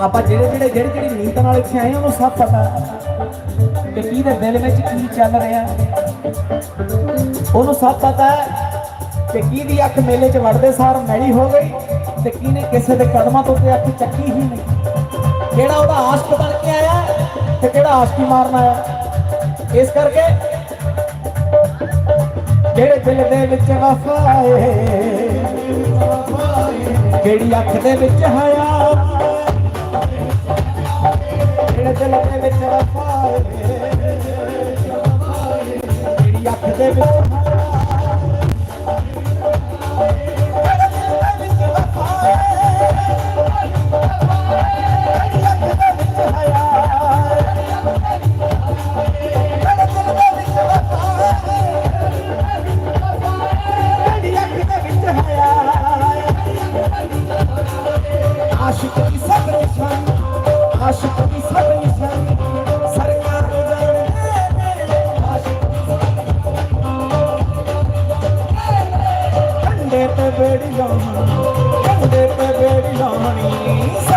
ਆਪਾਂ ਜਿਹੜੇ ਜਿਹੜੇ ਜਿਹੜੀ ਜਿਹੜੀ ਨੀਤ ਨਾਲ ਇੱਥੇ ਆਏ ਉਹਨੂੰ ਸਭ ਪਤਾ। ਕਿ ਕਿਹਦੇ ਦਿਲ ਵਿੱਚ ਕੀ ਚੱਲ ਰਿਹਾ? ਉਹਨੂੰ ਸਭ ਪਤਾ ਹੈ ਕਿ ਕਿਹਦੀ ਅੱਖ ਮੇਲੇ 'ਚ ਵੜਦੇ ਸਾਰ ਮੈਲੀ ਹੋ ਗਈ ਤੇ ਕਿਹਨੇ ਕਿਸੇ ਦੇ ਕਦਮਾਂ ਤੋਂ ਤੇ ਅੱਖ ਚੱਕੀ ਹੀ ਨਹੀਂ। ਕਿਹੜਾ ਉਹਦਾ ਆਸ਼ਕ ਬਣ ਕੇ ਆਇਆ ਤੇ ਕਿਹੜਾ ਆਸ਼ਕੀ ਮਾਰਨ ਆਇਆ? ਇਸ ਕਰਕੇ ਜਿਹੜੇ ਦਿਲ ਦੇ ਵਿੱਚ ਵਫਾ ਏ ਕਿਹੜੀ ਅੱਖ ਦੇ ਵਿੱਚ ਹਯਾ ਜਿਹੜੇ ਦਿਲ ਦੇ ਵਿੱਚ ਵਫਾ ਕਿਹੜੀ ਅੱਖ ਦੇ ਵਿੱਚ ਕੰਡੇ ਤੇ ਬੇੜੀ ਲਾਉਣੀ ਕੰਡੇ ਤੇ ਬੇੜੀ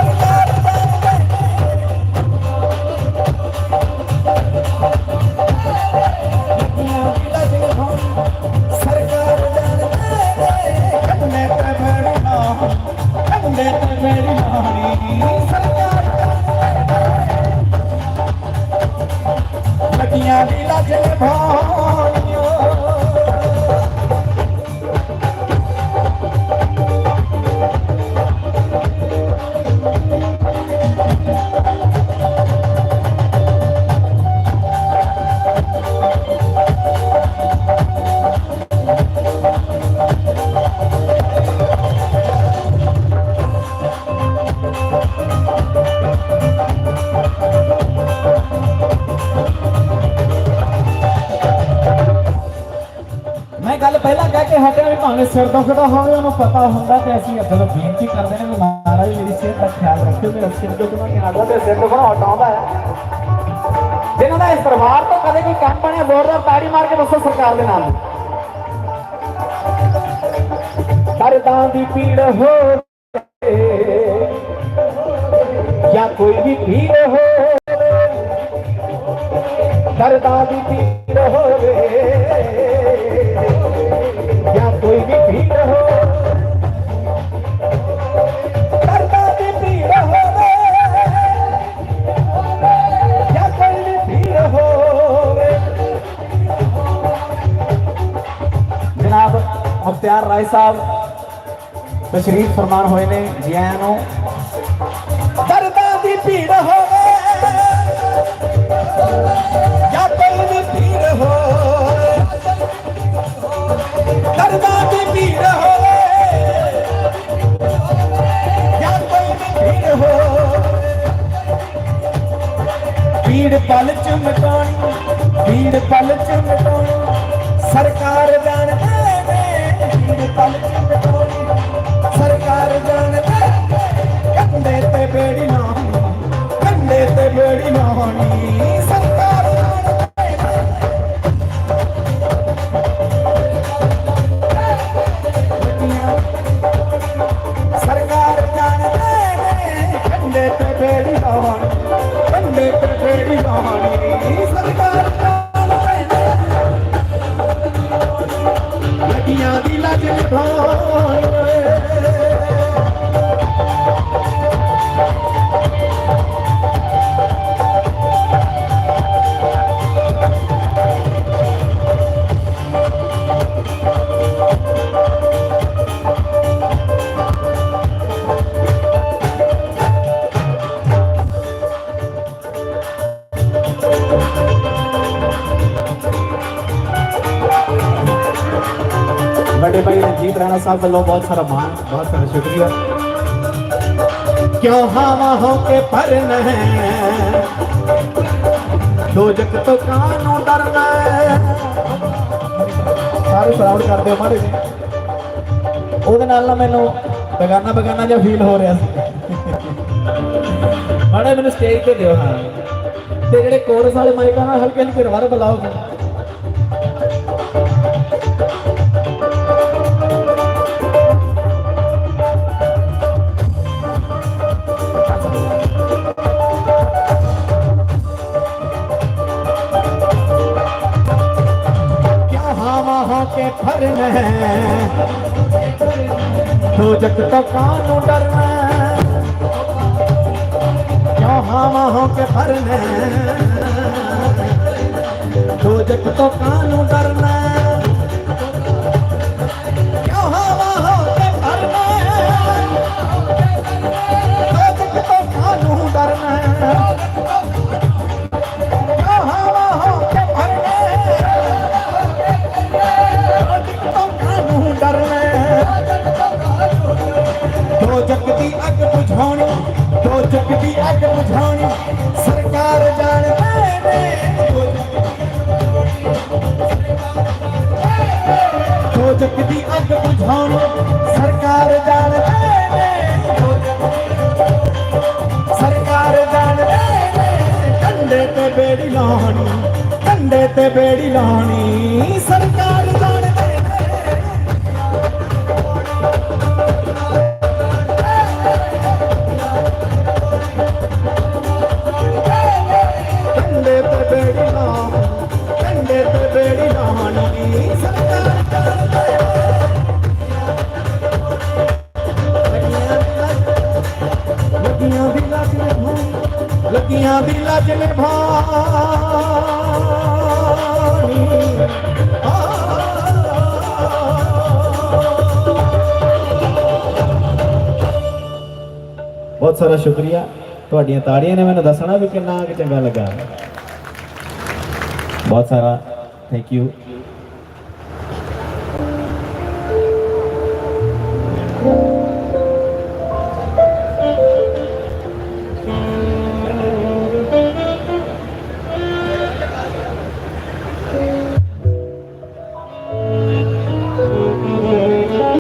ਪਹਿਲਾਂ ਕਹਿ ਵੀ ਭਾਵੇਂ ਸਿਰ ਦੁਖਦਾ ਹੋਵੇ, ਉਹਨੂੰ ਪਤਾ ਹੁੰਦਾ ਤੇ ਅਸੀਂ ਅੱਗੇ ਬੇਨਤੀ ਕਰਦੇ ਨੇ ਮਹਾਰਾਜ ਮੇਰੀ ਸਿਹਤ ਦਾ ਖਿਆਲ ਰੱਖਿਓ, ਮੇਰਾ ਸਿਰ ਦੁਖਦਾ ਨਹੀਂ ਆਦਾ ਤੇ ਸਿਰ ਦੁਖਣਾ ਹਟਾਉਂਦਾ ਹੈ। ਜਿਨ੍ਹਾਂ ਦਾ ਇਸ ਪਰਿਵਾਰ ਤੋਂ ਕਦੇ ਕੋਈ ਕੰਮ ਬਣਿਆ ਜ਼ੋਰਦਾਰ ਤਾੜੀ ਮਾਰ ਕੇ ਦੱਸੋ ਸਰਕਾਰ ਦੇ ਨਾਲ। ਦਰਦਾਂ ਦੀ ਪੀੜ ਹੋਵੇ, ਜਾਂ ਕੋਈ ਵੀ ਪੀੜ ਹੋ ਦਰਦਾਂ ਦੀ ਪੀੜ ਹੋਵੇ। ਜਾਂ ਕੋਈ ਵੀ ਭੀੜ ਹੋਵੇ। ਦਰਦਾਂ ਦੀ ਪੀੜ ਹੋਵੇ। ਜਾਂ ਕੋਈ ਵੀ ਭੀੜ ਹੋਵੇ। ਜਨਾਬ ਮੁਖਤਿਆਰ ਰਾਏ ਸਾਹਿਬ, ਤਸ਼ਰੀਫ ਫਰਮਾਨ ਹੋਏ ਨੇ, ਜੀ ਆਇਆਂ ਨੂੰ। ਦੀ ਭੀੜ ਹੋਵੇ ਭੀੜ ਪਲ ਚ ਮਟਾਉਣੀ ਭੀੜ ਪਲ ਚ ਮਟਾਉਣੀ, ਸਰਕਾਰ ਜਾਣਦੇ ਨੇ ਭੀੜ ਪਲ ਚ ਮਟਾਉਣੀ, ਸਰਕਾਰ ਜਾਣਦੇ 哎。ਵੱਡੇ ਭਾਈ ਰਣਜੀਤ ਰਾਣਾ ਸਾਹਿਬ ਵੱਲੋਂ ਬਹੁਤ ਸਾਰਾ ਮਾਣ, ਬਹੁਤ ਸਾਰਾ ਸ਼ੁਕਰੀਆ। ਕਿਉਂ ਹਾਵਾ ਹੋ ਕੇ ਭਰਨ ਹੈ ਦੋਜਕ ਤੋਂ ਕਾਨੂੰ ਡਰਨਾ ਸਾਰੇ ਪ੍ਰਾਊਡ ਕਰਦੇ ਹੋ ਮਾਰੇ ਉਹਦੇ ਨਾਲ ਨਾ ਮੈਨੂੰ ਬਗਾਨਾ ਬਗਾਨਾ ਜਿਹਾ ਫੀਲ ਹੋ ਰਿਹਾ ਸੀ। ਮਾੜੇ ਮੈਨੂੰ ਸਟੇਜ ਤੇ ਦਿਓ ਹਾਂ। ਤੇ ਜਿਹੜੇ ਕੋਰਸ ਵਾਲੇ ਮਾਈਕ ਆ ਹਲਕੇ ਨੂੰ ਫਿਰ ਵਾਰ ਬੁਲਾਓ। ਕਰਨਾ ਦੋਜਕ ਤੋਂ ਕਾਨੂੰ ਡਰਨਾ ਕਿਉਂ ਹਾਵਾਂ ਹੋ ਕੇ ਭਰਨਾ ਦੋਜਕ ਤੋਂ ਕਾਨੂੰ ਤੇ ਬੇੜੀ ਲਾਣੀ ਕੰਡੇ ਤੇ ਬੇੜੀ ਲਾਣੀ ਸਰਕਾਰ ਲੱਗੀਆਂ ਦੀ ਲੱਜ ਨਿਭਾਉਣੀ ਬਹੁਤ ਸਾਰਾ ਸ਼ੁਕਰੀਆ ਤੁਹਾਡੀਆਂ ਤਾੜੀਆਂ ਨੇ ਮੈਨੂੰ ਦੱਸਣਾ ਵੀ ਕਿੰਨਾ ਕੁ ਚੰਗਾ ਲੱਗਾ ਬਹੁਤ ਸਾਰਾ ਥੈਂਕ ਯੂ